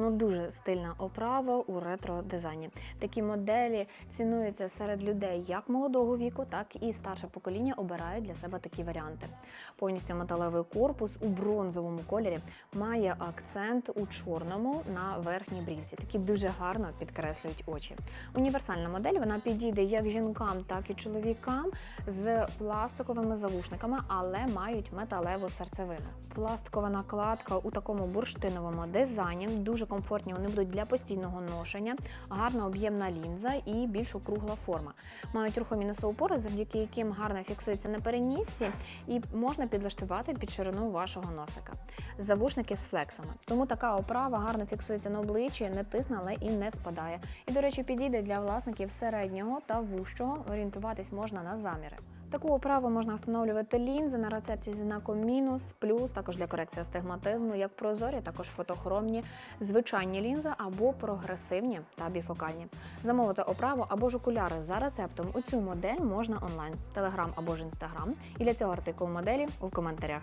Ну, дуже стильна оправа у ретро-дизайні. Такі моделі цінуються серед людей як молодого віку, так і старше покоління обирають для себе такі варіанти. Повністю металевий корпус у бронзовому кольорі має акцент у чорному на верхній брівці. Такі дуже гарно підкреслюють очі. Універсальна модель вона підійде як жінкам, так і чоловікам з пластиковими завушниками, але мають металеву серцевину. Пластикова накладка у такому бурштиновому дизайні дуже комфортні. Вони будуть для постійного ношення, гарна об'ємна лінза і більш округла форма. Мають рухомі носоупори, завдяки яким гарно фіксується на переніссі, і можна підлаштувати під ширину вашого носика. Завушники з флексами. Тому така оправа гарно фіксується на обличчі, не тисне, але і не спадає. І, до речі, підійде для власників середнього та вущого. Орієнтуватись можна на заміри. Таку оправу можна встановлювати лінзи на рецепті зі знаком мінус, плюс також для корекції астигматизму, як прозорі, також фотохромні, звичайні лінзи або прогресивні та біфокальні. Замовити оправу або ж окуляри за рецептом у цю модель можна онлайн, телеграм або ж інстаграм. І для цього артикул моделі у коментарях.